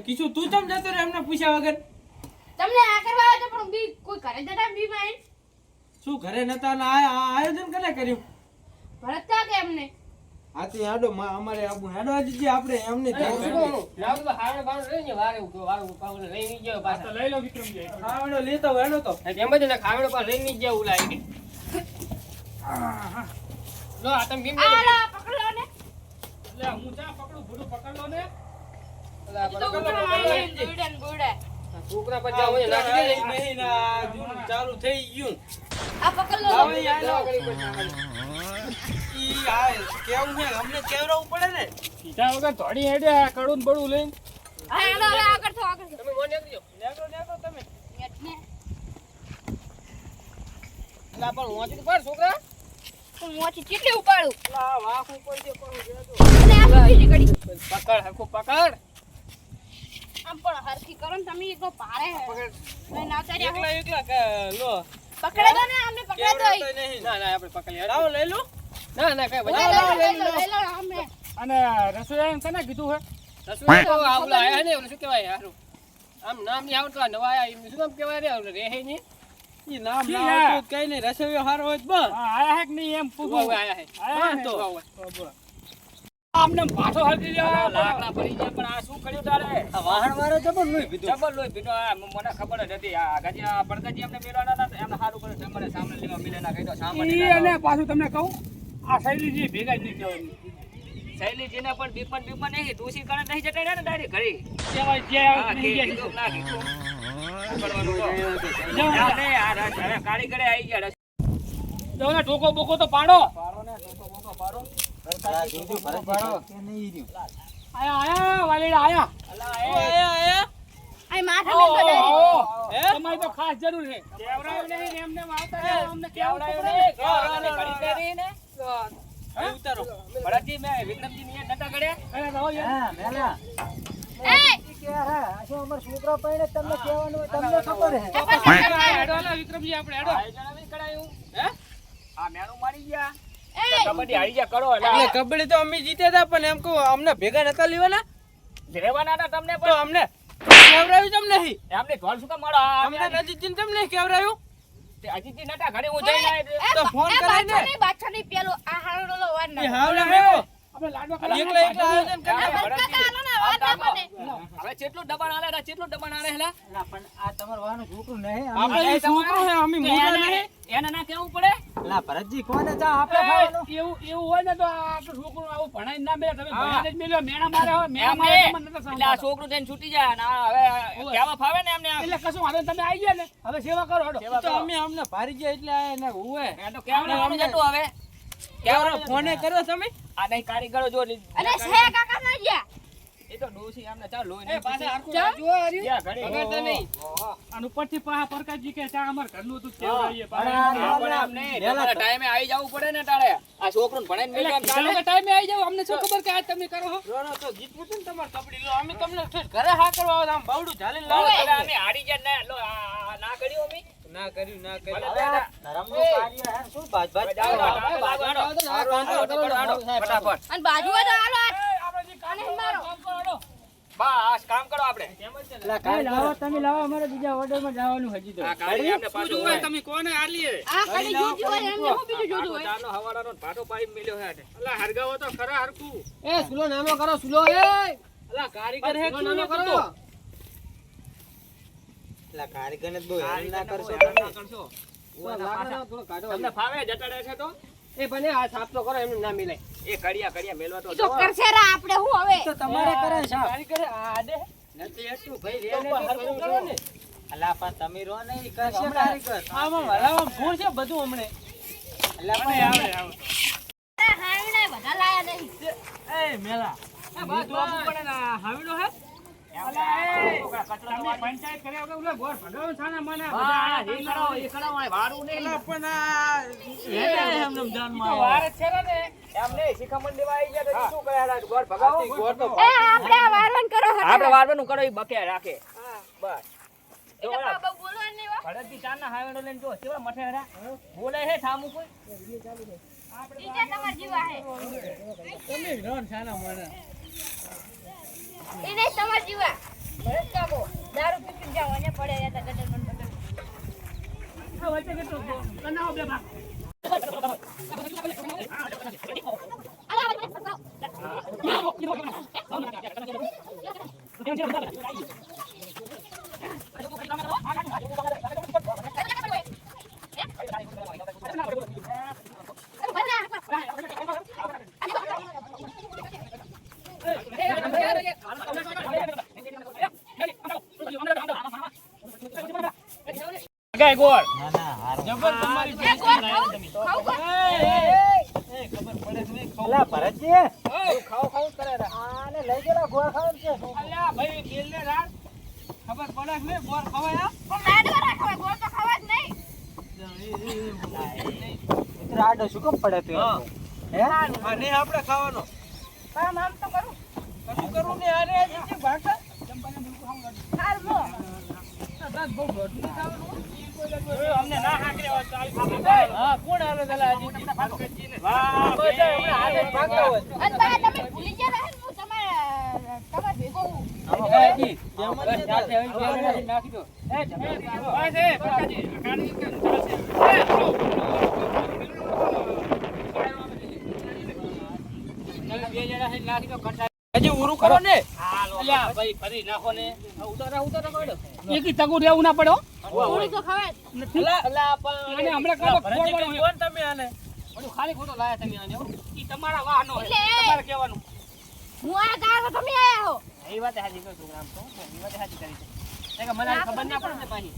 કીધું તું ચમ જતો રે એમને પૂછ્યા વગર? તમને આ કરવા આવ્યો પણ બી કોઈ કરે જતા બી માં શું ઘરે નતા ને આ આ આયોજન કને કર્યું? ભરત કા કે એમને? આથી હેડો અમારે આબુ હેડો આજે જે આપણે એમને હારે બારે રહી ને વારે ઊભો, વારે પાવડો લઈ નહીં ગયો તો લઈ લો વિક્રમજી ખાવાનો લેતો હેડો તો. એમ જ ને ખાવડો પાછો લઈ લો આ તમે કેમ આ પકડો ને. એટલે હું ચા પકડું પકડ ને. લો, લો. છોકરા પછી જાઓ, નાખી દે. ને. નહીં ના જૂન ચાલુ થઈ ગયું આ પકડ લો. લાવો ઈ આનો. દવા કરી પછી. ઈ આ કેવું છે અમને કેવડાવવું પડે ને? કીધા વગર ધોડી હેડ્યા કડું બડું લઈને. હા હેડો હવે આગળ થો આગળ તમે મોઢે નેકળો નેકળો તમે. એટલે. એટલે પણ વાંચી તો પાડ, છોકરા. હું મોચી કેટલી ઉપાડું? લા વાહ ઉપર જે પણ રહેતો. આ શું બીજી પકડ હરખું પકડ. આમ પણ હરખી કરો ને તમે એક ભારે. મેં ના કર્યા એકલા એકલા લો. પકડે તો ને અમને પકડે તો નહીં. ના ના આપણે પકડી. લઈ લો. ના ના કઈ અને રસોઈ કને કીધું હે? રસોઈ તો આ ઓલા આયા ને શું કહેવાય હારું. આમ નામની આવતા નવા આયા એમ શું નામ કહેવાય રે આવલે રે હે ની ઈ નામ ના. આવતું કઈ નહીં રસોઈયો હારો હોય બસ આયા હે કે નહીં એમ ઉવા આયા હે. આયા તો. આમને પાછો હરકી આ જાય લાકડા પડી ગયા પણ આ શું કર્યું તારે? આ વાહણ વાળો જબર લોહી પીધું જબર લોહી પીધો આ મને ખબર જ હતી. આ ગાજી આ પડકાજી અમને મેળવાના હતા એમને સારું કર્યું. મને સામે લેવા મિલે ના કહી દો સામે ઈ અને પાછું તમને કહું આ શૈલીજી ભેગા જ નહીં કહેવાય શૈલીજીને પણ બીપન બીપન નહીં તુસી કણે નહીં જતા રહ્યા ને ડાયરેક્ટ ઘરે કહેવાય જે આવે. ના કીધું. કારીગરે ગયા ને ટોકો બોકો તો પાડો. આયા આયા વાલીડા આયા અલા, આયા, આયા. આ માથા મેં તો હે? તમારી તો ખાસ જરૂર છે કેવડાવ્યું નહીં એમને આવતા અમને કેવડાયું નહીં, નહીં. કેવડાને ઘડી ને. ઉતારો. ભરતજી, મેં વિક્રમજી ની નતા ગળ્યા? અરે રહો યાર. એ! હેડો હાલો વિક્રમજી આપણે હેડો. આયોજન નથી કરાયું. હે? આ મેણું મારી ગયા. એ! કબડ્ડી હારી ગયા કરો એટલે. કબડ્ડી તો અમે જીત્યા હતા પણ એમ કહું અમને ભેગા નતા લેવાના? લેવાના હતા તમને પણ. અમને કેવડાવ્યું તમને નહીં? એમને ઢોલ શું કામ મારો? આ અમને નજીક જઈને અજીતજી નતા ઘરે હું આવ્યો. એ તો ફોન એ ને. નહીં, બાદશાહ નહીં, પેલું આ ના. લાડવા એકલા એકલા આયોજન આ કરી ને, ના. હવે કેટલું દબાણ આલે રા, કેટલું દબાણ આલે હેલા. આપણે આપણે ઈ હે અમે મોટા નહીં. એને ના કેવું પડે. એ, એવું એવું હોય ને તો આપણું છોકરું આવું ભણાઈ ના મેલે. તમે હા. જ મેલ્યો મેણા મારે હોય મેણા મારે એટલે આ છોકરું થઈને છૂટી જાય હવે કહેવા ફાવે ને એમને એટલે કશું હવે તમે આવી ગયા ને. હવે સેવા કરો હેડો. તો અમે અમને ભારી ગયા એટલે એને ને હુએ. એ તો કહેવાનું જતું હવે. કહેવાનું ફોને કર્યો તમે? આ નહીં કારીગરો જો અરે છે કાકા ના ગયા. એ તો ડોસી આમને ચાલ લોહી એ પાછા પીતી. હરખું રાખજો, હરી. ઘડી. બગાડતા નહીં. અને ઉપરથી પાછા પરકાજી કે ચા અમાર ઘરનું હતું જ કેવડાવીએ. હા, પણ એમ ટાઈમે આવી જવું પડે ને તારે આ છોકરું ભણાઈને મેલ્યો એમ એટલે ટાઈમે આવી જાવ અમને શું ખબર કે આ તમે કરો છો? રો રો તો જીતવું હતું ને તમારે કબડ્ડી લો અમે તમને ઘરે હા કરવા આવો આમ બાવડું ઝાલીને લાવો, લાવો અમે હારી ગયા ને, લો, આ- આ ના કર્યું અમે? ના કર્યું ના કર્યું દાદા. ધર્મનું કાર્ય હે શું બાજ ફટાફટ. અને હાલો એ, આપણે જે કામ અને મારો. કામ કરો, હેડો. બસ, કામ કરો આપણે. આ કાળી આપણે પાછું જોવે તમે કોને આલીએ આ ખાલી જોતી હોય એમને હું બીજું જોતું હોય ચારનો હવાડાનો પાટો પાડી મેલ્યો હે. અલા હરગાવો તો ખરા હરકુ એ સુલો નાનો કરો સુલો એ અલા, કારીગર હે સુલો નાનો કરો. કરતો? કારીગર ને જ બહુ ના કરશો ના તમે. કરશો. તમને ફાવે જટાડે છે તો એ બને આ સાફ તો કરો એમને ના મિલાય. એ કડિયા કડિયા મેલવા તો તો કરશે રા આપણે હું હવે? તો તમારે કરે છે કરે આ દે. નથી એટલું ભાઈ રે ને પણ કરો ને. અલા પણ તમે રો ને ઈ કરશે કારીગર આમાં હલાવા ફૂલ છે બધું હમણે. અલા પણ આવે આવે. અરે હાવીને બધા લાયા નહીં. એ મેલા. એ બસ, બસ. પડે ને આ હે? અલા, એ, છોકરા કચરો તમે વાળી. પંચાયત કર્યા વગર ઓલા ગોળ ભગાવો છાના માના. હા, બધા એ કરાવો, એ કરાવો, આ વારું નહીં. અલા, પણ આ હેડે એમને ઈ જાનમાં તો આવ્યા. વાર જ છે ને. એમ નહીં, શિખામણ દેવા આવી ગયા તો શું કરે હારા? ગોળ ભગાવો. ગોળ તો એ આપણે આ વારવાન કરો બકે રાખે. બસ. ભરતજી હરા? બોલે હે ઠામું કોઈ? નહીં તમારા જેવા. ભરત કાકો, દારૂ પી જાવ જાઓ, અહીંયા પડ્યા રહેતા ગટરમાં ને બટરમાં. આ વચ્ચે કેટલો બનાવો બે ભાગ. ગાય ગોળ ના, ના, હારું. જબર તમારી એ ગોળ ખાવું? ખાવું ગોળ? એ, ખબર પડે કે નહીં ખાવું? અલા, ભરતજી, ખાવ ખાવ જ કરે હરા. આને લઈ ગયેલા ગોળ ખાવાનું છે. અલ્યા ભાઈ બેલને રાખ. ખબર પડે કે નહીં ગોળ ખવાય આ? પણ લાડવા રાખવા, ગોળ તો ખાવા જ નહીં. મિત્ર, આડો શું કેમ પડે તે? હે? આને આપણે ખાવાનો. કામ આમ તો કરું. કશું કરવું ને અરે જે ભાગતા. લો. એ અમને ના હાંકરે હોય તો હા, કોણ હાલે પેલા આજે? વાહ, બધા હમણાં હાથે ભાગતા હોય. અને બા તમે ભૂલી ગયા રહે હું તમારા તમારા ભેગો હું. આમાં ભાઈ, કેમ જ નાખી દો. એ, બસ એ, પ્રકાશજી, આ કે બે જણા છે, નાખી દો, કટાઈ. હજી ઉરું કરો ને ભાઈ ફરી નાખો ને ઉતારા ઉતારા કાઢો. એકી તગુ રહેવું ના પડે હો. તો ખવાય. અલા, પણ- હમણાં તમે આને ઓલું ખાલી ખોટો લાયા તમે આને, ઈ તમારા વાહનો તમારે કહેવાનું હું આ ગાળો તમે આયા હો એ વાત હાચી કહું તો. એ વાત હાચી કરી છે. કે મને ખબર ના પડે પાછી.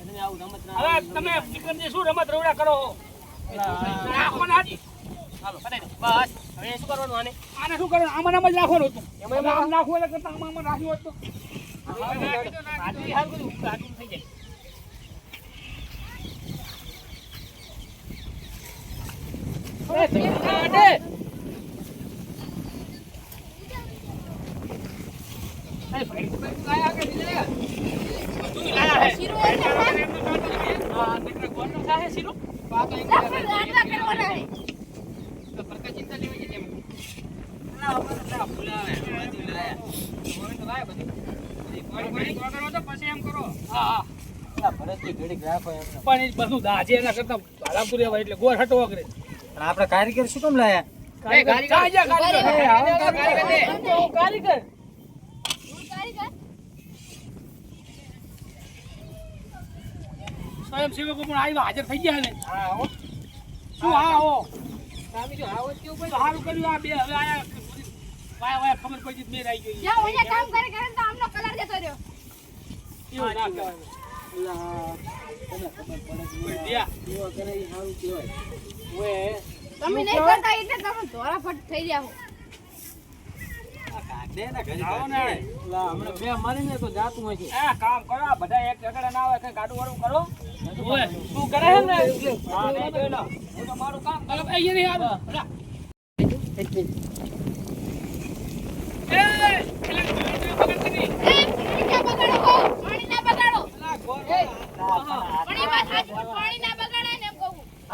એટલે આવું રમત ના હવે તમે દીકરીને શું રમત રવડા કરો ને હાજી. દો. બસ. હવે શું કરવાનું આને? આને શું કરવાનું આમાં આમ જ રાખવાનું હતું એમાં નાખવું એટલે કરતા આમાં આમાં રાખ્યું હતું તો હાલ બધું થઈ જાય. પણ એ બધું દાજે એના કરતા હલાવતું હોય એટલે ગોળ હટવો કરે. પણ આપણે કારીગર શું કેમ લાયા? કારીગર. જા. સ્વયંસેવકો પણ આવી હાજર થઈ ગયા ને હા, હો. શું હા જો, આવો સારું કર્યું આ બે. હવે આયા વાયા વાયા ખબર પડી મેર રહી ગઈ. હું અહીંયા કામ કરે કરે તો આમનો કલર જતો રહ્યો. એવું ના કહેવાય. અલા, તને ખબર પડે કે ઓએ, તમે નહીં કરતા એટલે તમે ધોરા ફટ થઈ રહ્યા હો પાણી ના બગાડો પાણી ના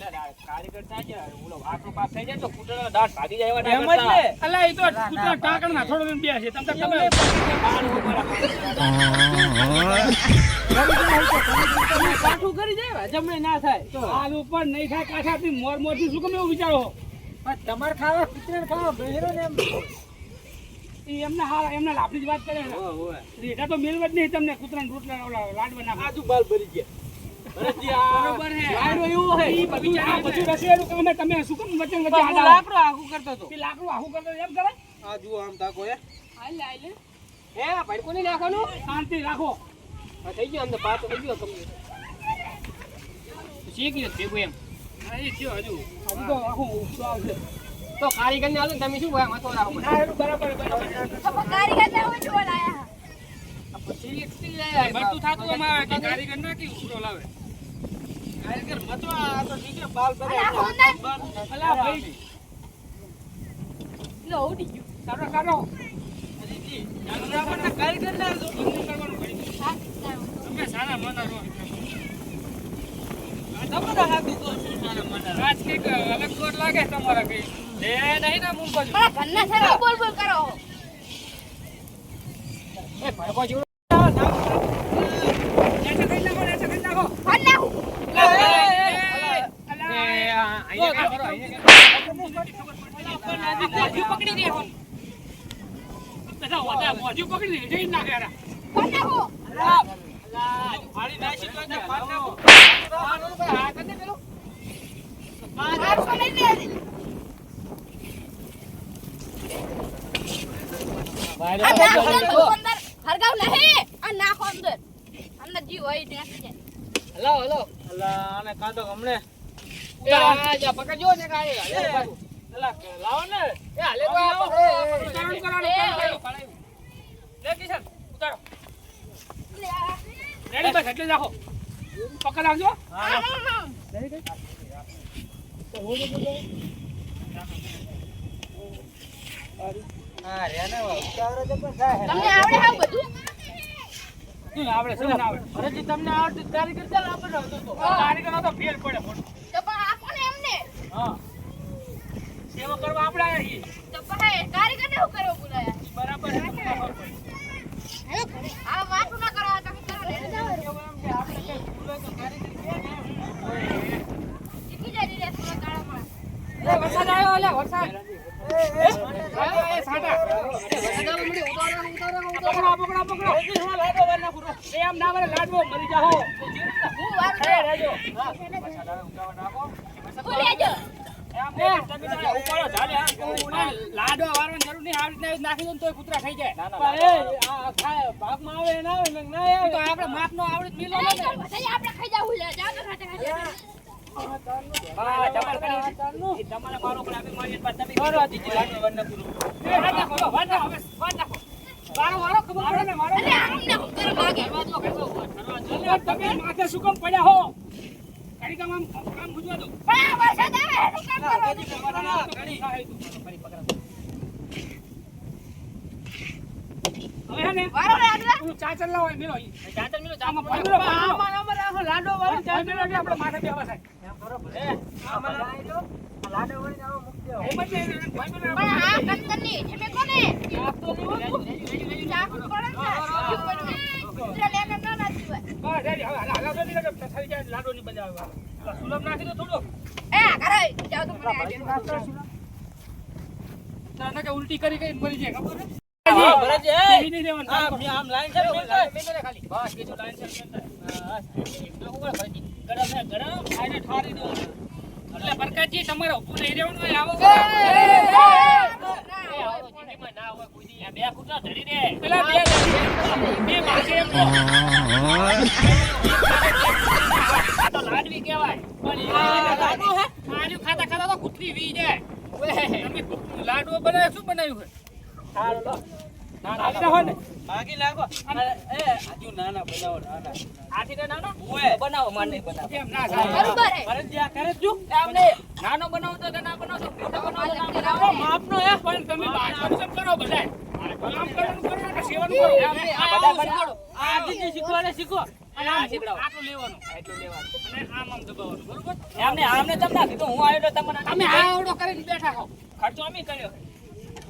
કારીગર થાય છે ઓલો આટલું પાક થઈ જાય તો કૂતરાનો દાંત ભાગી જાય એવા એમ જ ને. અલા, ઈ તો કૂતરા ટાંકણના થોડો બે છે. તમ તાર કાઠું કરી જાય જમણે ના થાય. તો. હાલ ઉપર નહીં થાય કાંઠાથી મોર મોરથી શું કેમ એવું વિચારો. પણ તમારે ખાવા કૂતરાને ખાવા બહેરો ને એમ. ઈ એમને હા એમને લાભની જ વાત કરે. રેઠા તો મેળવે જ નહીં તમને કૂતરાના રોટલા લાડવા ના આજુ બાલ ભરી ગયા. બરોબર હે. લાડવો એવો હે. ઈ બધું બધું રસોઈનું કામ તમે શું કામ વચ્ચે વચ્ચે આડા લાકડો આખું કરતો કરતો એમ કરે? આ જુઓ આમ તાકો હે. હાલ હાલ હે ભડકો નહીં નાખવાનું? શાંતિ રાખો. આ થઈ ગયો આમ તો થઈ ગયો કમ્પ્લીટ શીખી ગયો ભેગું એમ. થયો હજુ. હજુ તો આખું આવશે. તો કારીગરને આલો ને તમે શું ભાઈ મતો રાખો? બરાબર બરાબર. તો કારીગરને હું જોવા લાયા પછી એકથી બધું થાતું આવે કારીગર ના કે લાવે. અલગ દોર લાગે તમારા કઈ નહીં ને મું બાજુ મારા ઘરના સારા બોલ બોલ કરો. એ ભડકો જેવો નેચે કઈ નાખો નેચે કઈ નાખો ફોન નાખું એ, આ અહીંયા કાં કરો, અહીંયા કાં. મોઢું પકડી દે ફોન બધા વાદા મોઢું પકડી દે જઈ નાખે યાર ફોન નાખું ફાડી નાખી તો ને, ફાડ નાખો. આઠસો નહીં દે આ નાખો અંદર અંદર હરગાવ નહીં આ નાખો અંદર અંદર જીવ હોય તે નાખી જાય હલો હલો અલા, આને કાં તો હમણે એ આ જા પકડજો ને પાછું. અલા, લાવો ને એ હાલે તો આ પકડો. ઉતારવાનું કરવાનું ઉતારવાનું. લે કિશન ઉતારો. રેડી બસ એટલે રાખો. પકડ રાખજો હા, હા, હા. હા રે ને ઉતાવળે તો પણ થાય. તમને આવડે હાવ બધું? આવડે શું ના આવડે. ભરતજી, તમને આવડતું કારીગર ચાલ તો. કારીગરો તો ફેર પડે. તો પણ ને એમને. હા. સેવા કરવા આપણે આયા છીએ. તો પછી કારીગરને શું કરવા બોલાયા? બરાબર એમ ના મને લાડવો મરી જાઓ હું વારું રહેજો હું લેજો એમ નહીં, તમે તો ઉપાડો, ઝાલે કરો. ના, લાડવો વારવાની જરૂર નહીં આવી રીતના નાખી દો તો તોય કૂતરા ખાઈ જાય. પણ એ, આ ખાય, ભાગમાં આવે ના આવે ના આવે. તો આપણે માપનો આવડે મિલો ને. ચાલ આપણે ખાઈ જાવું લે જા તો ખાતે ખાતે. તમારે કરી. મારો પણ બાદ તમે મારો. આ દીકરી લાડવા વાળને પૂરું. એ, વાત નાખો, લો, નાખો, હવે, નાખો. વારો, વારો, ખબર પડે ને, અરે આમ ને હું ભાગે. તમે માથે શું કામ પડ્યા હો? ઘડી કામ આમ કામ ભૂજવા દો. પણ આ વરસાદ આવે એનું કામ કરવાનું. હવે હે ને વારો રે આગલા. હું ચાચર લાવો એ મેલો મિલો. આમાં આમાં આમાં રાખો, વાળો ભાઈ મેલો એટલે આપણે માથે બેહવા થાય. હે, આમાં રાખો. આ લાડવા વાળીને આમાં મૂકી દેવો. એમ જ છે, પણ આ કંતરની તમે કોને? ચાકુ પડે ને કુતરા લેને ન નાખી હોય બસ, રેડી, નાખી કે ઉલટી કરી ગઈ મરી જાય ખબર છે? ખાલી બસ બીજું લાઈન. ગરમ ગરમ. આને ઠારી દો. એટલે બરકાતજી, તમારે ઊભું નહીં રહેવાનું હોય, આવો. એ આવો જિંદગીમાં ના હોય કોઈ દી. આ બે કૂતરા ધરી દે પેલા બે બે માસે એમ તો. લાડવી કહેવાય પણ લાડુ ખાતા ખાતા તો કૂતરી વી જાય. તમે લાડુ બનાવ્યો શું બનાવ્યું હોય સારું લો. નાના હોય ને ભાગી લાગો. અરે, એ, નાના બનાવો, નાના. આથી તો નાનો? ઓય. બનાવો માર બનાવો. કેમ ના બરોબર. હે ભરતજી, કરે જ છું. નાનો બનાવો તો ના બનાવો તો મોટો બનાવો માપનો હે પણ તમે બાજવાનું કેમ કરો બધાય કામ કરવાનું કરો ને સેવાનું કરો. એમ આ બધા બનાવો આ દીદી શીખવાડે શીખો. અને આ આમ શીખડાવો. આટલું લેવાનું. એટલું લેવાનું. અને આમ આમ દબાવવાનું બરોબર? એમ આમને તમને કીધું હું આવ્યો તો તમને તમે આવડો કરીને બેઠા હો. ખર્ચો અમે કર્યો.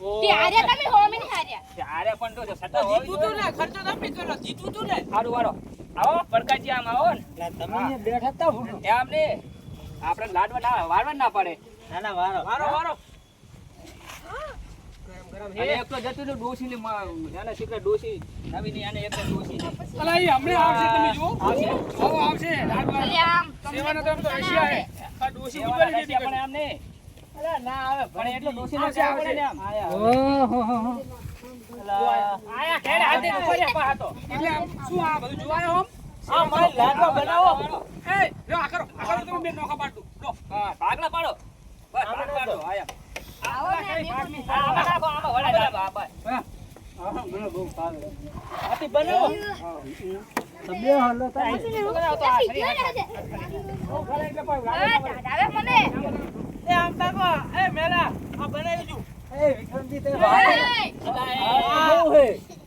તે તમે હો અમે હાર્યા ત્યારે પણ તો તો સત્તા તું ને, ખર્ચો તમે કરો, જીતવું તું ને. સારું વાળો આવો પ્રકાશજી આમ આવો ને તમે બેઠા તા ભૂલો. એમ નહીં આપણે લાડવા ના વાળવા ના પડે ના, ના, વારો. વારો, વારો. એક તો જતું રહ્યું ડોશીને મ- એને શીખરે ડોશી નવીની એને એક જ ડોશી અલા, એ હમણાં આવશે તમે જુઓ. આવો આવશે. લાડવા. સેવાનો તો આમ તો રશિયા હે. આ ડોશી ઉપાડી દીધી આપણે આમ નહીં. અલા, ના આવે પણ એટલો ડોશીનો આવશે, સેવા પડે ને આમ. આયા ઘેર હાથે ફર્યા પા હાથો. એટલે આમ શું આ બધું જોવાયો આમ? આ મારે બનાવો. એ, લ્યો, આ કરો. આ કરો તમે બે નોખા પાડ. દો. લો. હા, ભાગલા પાડો બનાવો. એ આમ તાકો એ મેલા આ બનાવી છું એ વિક્રમજી તે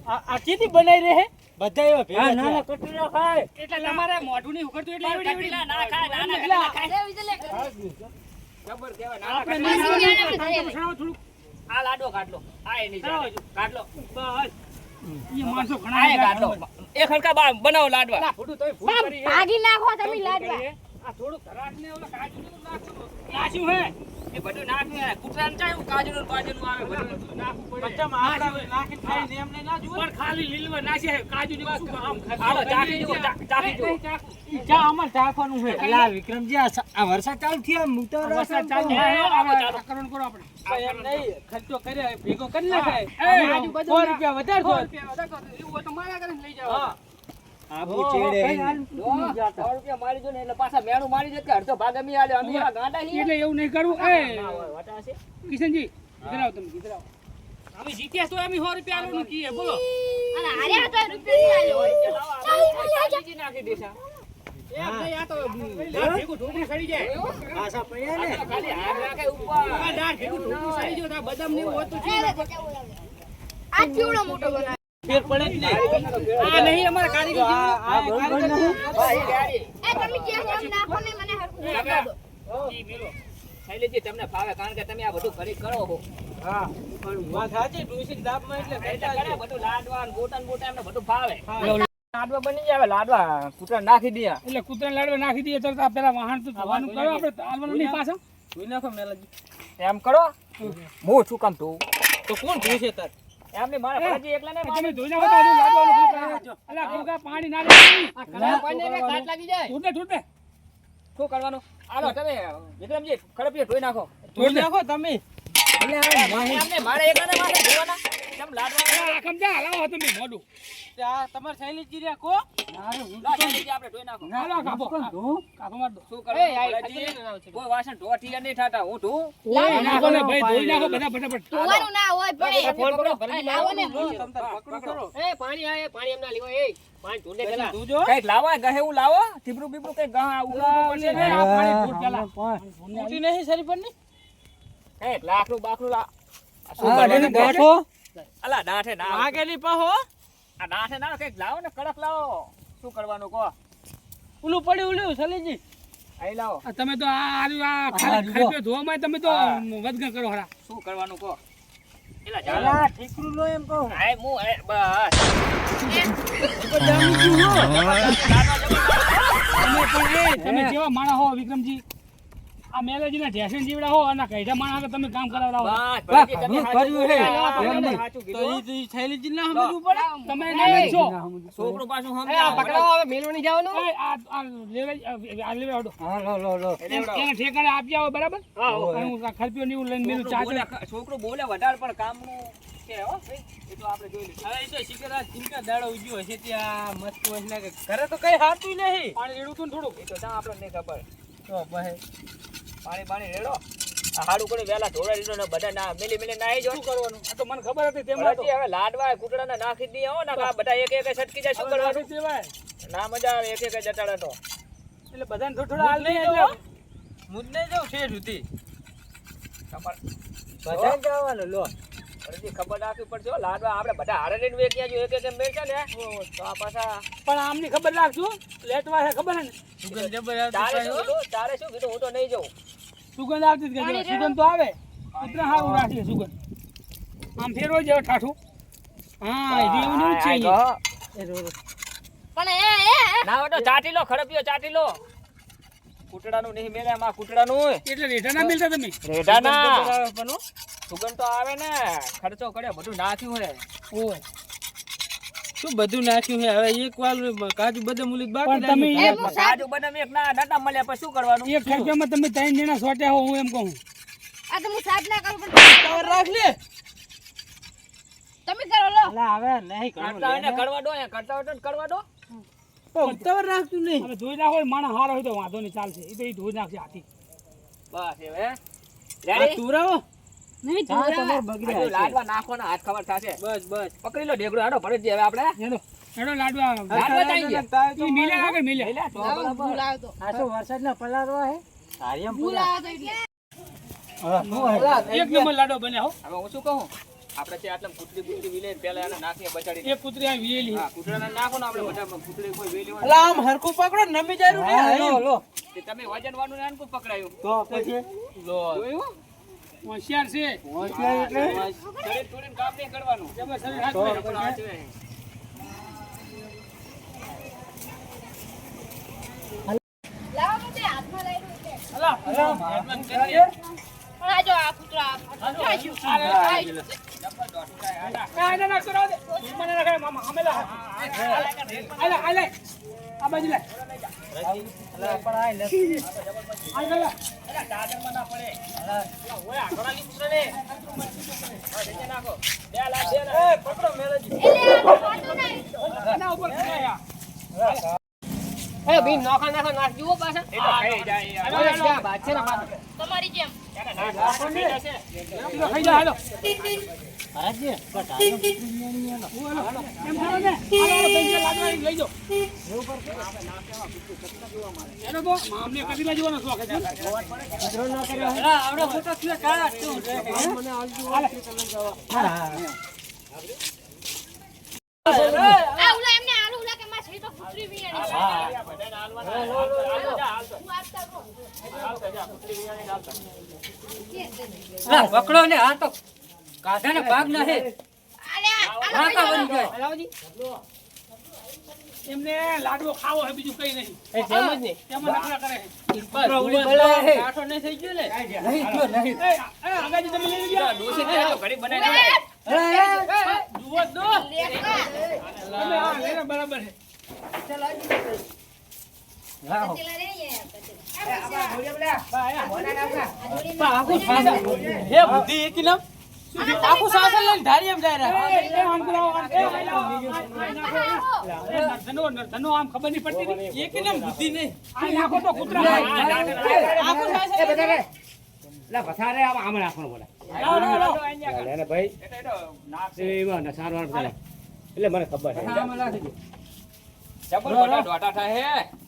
આ આ ચીથી બનાવી રહે બધા એવા ભેગા ના ના કટલા ખાય એટલે તમારે મોઢું નહીં ઉઘડતું એટલે એવડી એવડી. ના ખાય, નાના કટીલા ખાય. લે, વિજય જબર કહેવાય, નાના આપણે કટીલા. નાના નાના કટીલા. નાના સણાવો થોડુંક. આ લાડવો કાઢ આ એની જાતે. બસ. માણસો ઘણા એ કાઢ લો એક હરખા બા- બનાવો લાડવા. ભાગી નાખો તમે લાડવા આ થોડુંક ધરાક ઓલા કાજુ ને નાખ્યું હે એ બધું નાખ્યું હે. કૂતરાને ચાય કાજુનું બાજુનું આવે બધું. નાખવું પડે. બચ્ચામાં આડા નાખી ખાઈ એમને ના જુઓ પણ ખાલી લીલવા નાખે કાજુ ને શું આમ હાલો, ચાખી જુઓ, ચાખી જુઓ. ચા અમાર ચાખવાનું છે અલા વિક્રમજી આ વરસાદ ચાલુ થયો આમ વરસાદ ચાલુ હે, આવો ચાલો. આકરણ કરો આપણે. એમ નહીં ખર્ચો કર્યો ભેગો કરી નાખાય આજુ બધું રૂપિયા વધારે સો રૂપિયા વધારે કરો. એવું તો મારા ઘરે લઈ જાઓ. હા આબુ ચેડે રૂપિયા મારી દો ને એટલે પાછા મેણું મારી દે કે અડધો ભાગ અમે આલ્યો. અમે એવા ગાંડા છીએ. એટલે એવું નહીં કરવું એ. કિશનજી ઇધર આવો તમે ઇધર આવો અમે જીત્યા તો અમે રૂપિયા આલવાનું કીએ બોલો. તો રૂપિયા આલ્યો. ચાલી નાખી. આ આ. આ આ આ ચીવડો મોટો. ફેર પડે જ નહીં. આ નહીં અમારા કારીગર આ આ કારીગર એ તમે જેમ એમ નાખો ને મને હરખું દો. ઈ મેલો. શૈલેષજી, તમને ફાવે કારણ કે તમે આ બધું ઘરે કરો છો. હા પણ વાત સાચી દાબમાં એટલે છે. બધું લાડવા ને ગોટા ને બોટા એમને બધું ફાવે. લાડવા બની જાય લાડવા કૂતરા નાખી દે. એટલે કુતરા લાડવા નાખી દે તો આ પેલા વાહન તો ધોવાનું કરો આપણે હાલવાનું નહીં પાછા જોઈ નાખો મેલાજી. એમ કરો? હું છું કામ તું? તો કોણ જોઈશે તાર? એમ મારા ભલાજી એકલા ને તમે ધોઈ નાખો તો હજુ લાડવાનું શું કરે? અલા, ગોગા પાણી ના લે. છૂટે છૂટે શું કરવાનું? હાલો તમે વિક્રમજી ખડપીએ ધોઈ નાખો. ધોઈ નાખો તમે. મારે એકલા ને મારે ધોવાના. કેમ લાડવા આ ખમજા હલાવો તમે મોઢું. આ તમારે શૈલેષજી રહ્યા કો? લા, શૈલેષજી, આપણે ધોઈ નાખો. ના હાલો કાપો. કાપો માર દો. શું ભલાજી? કોઈ વાસણ ઢોઠી નહીં થતા હું ધોઉં નાખો ને ભાઈ ધોઈ નાખો બધા ફટાફટ. ધોવાનું ના હોય પણ એ લાવો ને જોજો કંઈક લાવો ગહે એવું લાવો ટીપરું બીપરું કંઈક ગહ ઉગાડવું પડશે ને. આ પાણી ફૂટ પેલા. મોટી નહીં સરી પણ નહીં કંઈક લાકડું બાકડું લા શું કરવાનું? કહો? અલા દાંઠે ના વાગેલી પહો. આ દાંઠે ના કંઈક લાવો ને કડક લાવો. શું કરવાનું કહો? ઓલું પડ્યું ઓલું સલીજી. આઈ લાવો. આ તમે તો આ આ ખાલી ધોવામાં તમે તો વધઘા કરો હરા. શું કરવાનું કહો? એલા ઠીકરું લો એમ કહું. આય મુ બસ. તમે પણ એ તમે જેવા માણા હો વિક્રમજી. આ મેલેજીના જીવડા હો અને કઈઢા માણસ હાથે તમે કામ કરાવડાવો. બસ ભલાજી, તમે કર્યું હે. કીધું. એમ નહીં. સાચું તો ઈ તો ઈ ના સમજવું પડે? તમે ના છો છોકરું પાછું સમજાવો. એ આ આ લેવે આ લેવે આડો હા લો લો લો. એને ઠેકાણે આપી આવો બરાબર? હું લઈને મેલું ચાચો બોલે- બોલે વધારે પણ કામનું હો. ભાઈ. એ તો આપણે જોઈ લઈશું. હવે ઈ તો શિખરા ચિંતા દાડો ઉજ્યો હશે ત્યાં. મસ્ત હોય ને ઘરે તો કઈ હાતું નહીં. પાણી રેડું તું એ ના આપણને નહીં ખબર. તો પછી પાણી પાણી રેડો. હાડું ધોળા ને બધા ના મિલી મિલી નાહી જો શું કરવાનું? આ તો મને ખબર હતી તેમ ભલાજી, હવે લાડવા કૂતરાને નાખી દઈએ હો ને આ બધા એક એક છટકી જાય શું કરવાનું? દેવાય ના મજા આવે એક એક જટાડે તો. એટલે બધાને થોડું થોડું હાલ નહીં નહીં એટલે મુજ નહીં જાઉં છે સુધી તમારે બધા જવાનું લો. ફરીથી ખબર રાખવી પડશે લાડવા આપણે બધા હારે લઈને વેચ્યા જો એક એક મેળ છે ને તો આ પાછા પણ આમની ખબર રાખજો લેટવા છે ખબર ને? સુગંધ તારે શું કીધું? તારે શું કીધું? હું તો નહીં જાઉં. સુગંધ આવતી જ ગઈ સુગંધ તો આવે. સારું રાખીએ સુગંધ. આમ ફેરવો જ ઠાઠું. હા એવું છે. પણ એ એ ના ઓટો ચાટી લો ખડપિયો ચાટી લો કુટડાનું નહીં મેલે માં કુટડાનું એટલે રેઢા ના મિલતા તમે? પણ હો. સુગંધ તો આવે ને. ખર્ચો કર્યો બધું નાખ્યું હે. ઓય. શું બધું નાખ્યું છે હવે એક વાર કાજુ બદામ ઉલી બાકી પણ તમે કાજુ બદામ એક ના નતા મળ્યા પછી શું કરવાનું? એક ખર્ચામાં તમે ત્રણ જણા સોટ્યા હો હું એમ કહું. આ તો હું સાહેબ ના કરું પણ કવર રાખ લે. તમે કરો લો. હવે નહીં કરતા હોય ને. કરવા દો અહીંયા કરતા હોય તો કરવા દો તાવર રાખતું નહીં. હવે ધોઈ નાખો માણસ હારો હોય તો વાંધો નહીં ચાલશે. એ તો એ ધોઈ નાખશે હાથી. બસ હવે. તુરાવો. નહીં હા, જોરા. તમારે હજુ બગડ્યા લાડવા નાખો ને હાથ ખબર થશે? બસ બસ. પકડી લો ઢેકડું હાડો ભરી હવે આપણે. હેડો હેડો લાડવા લાડવા થઈ ગયા એ મિલે આગળ મિલે. આવો ભૂલ આવે તો. આ શું પલારો હે? હારિયા પૂરા. આવે તો એટલે. હા, શું હે? એક નંબર લાડો બન્યા હો. હવે હું શું કહું? આપણે છે આટલા કુતરી કૂતરી વિલે પેલા એને નાખીએ બચાડી એક કૂતરી આ વીએલી હા કૂતરાને નાખો ને આપણે બધા કૂતરી કોઈ વેલી આમ પકડો નમી જાય ને હા, લો, તમે વજન વાળું ને આનકું પકડાયું. તો પછી? જોયું હોશિયાર છે. હોશિયાર એટલે? શરીર તોડીને કામ નહીં કરવાનું. જબર શરીર હાથ. મને ના ખાય, મામા, અમે લા. આ લે, આ બાજુ લે. તમારી જેમ. ક્યારે નાખ નાખો ને જશે લો, ખાઈ જા, હાલો. નહીં કરો ને. હા, હા. આ તો કાઢા. હા. હું પકડો ને ભાગ ના હે એમને લાડવો ખાવો છે બીજું કઈ નહીં એ જેમ જ નહીં. તેમાં નખરા કરે છે. ઉડી બળે હે. નહીં થયો, નહીં. એ, એ, આગળથી તમે લઈ ગયા ડોસી ને તો ઘડી બનાવી દે. જુઓ દો તમે આ બરાબર. હે? આખું સાસણ લઈને ધારી એમ જાય રા. એ, એ, આમ આમ, આમ ખબર નહીં પડતી. એકી નામ બુદ્ધિ નહીં. આ તો કૂતરા આખું નાખશે. આમાં નાખી દે. જબર બધા દોઢા થાય હે. એ, હવે, હવે, નાખો. આલે આલે. એ હસણ જ છે બરાબર, તમે લો, નહીં તો કરો. ખાઈ જવાના તમને તમે. અરે, હે? તમને પાછો રે. ખબર છે. હે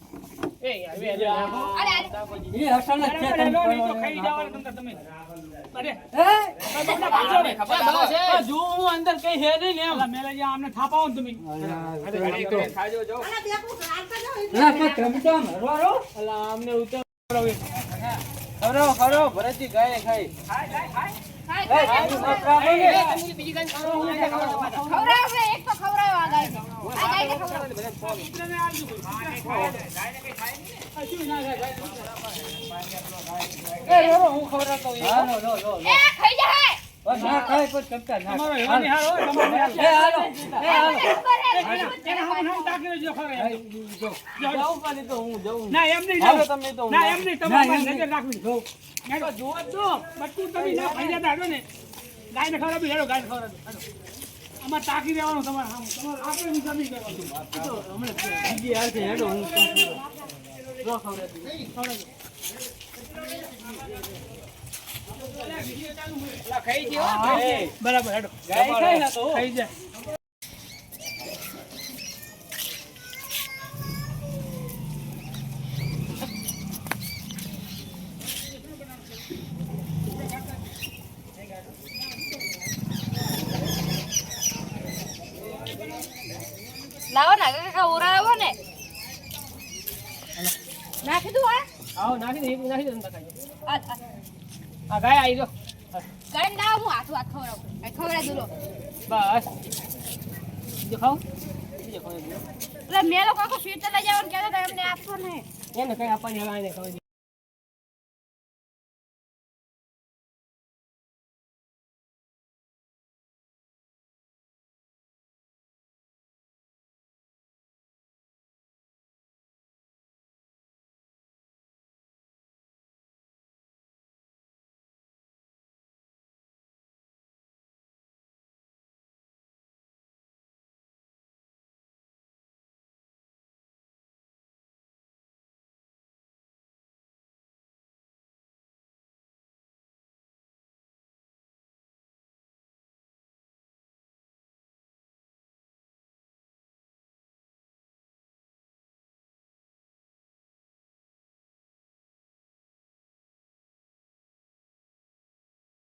ખરો, ખરો, ભરતજી ગાય ખાઈ. ખાય, ગાય. ના હેડો તમે ના ખવડાવી. અમારે ટાકી દેવાનું તમારે આમ તમારે આપણે ની જમી કરવાનું બીજી હાલશે, હેડો, હું ખવડાવી. ખાઈ ગયો. બરાબર હેડો. તો. ખાઈ જાય લાવો ને કાકા ઓરાવો ને નાખી દઉં આ આવો, નાખી દે, એક નાખી દે, તમે ખાઈ. આ આ. ગાય આવી જો. ગાયને લાવો હું હાથું હાથ ખવડાવું આ ખવડાવી લો. બસ. બીજું ખાવું? બીજું ખાવું. એટલે મેલો કાકો ફીટ લઈ જવાનું કહેતો તો એમને આપતો નહીં એને કઈ આપવાની હવે આને ખબર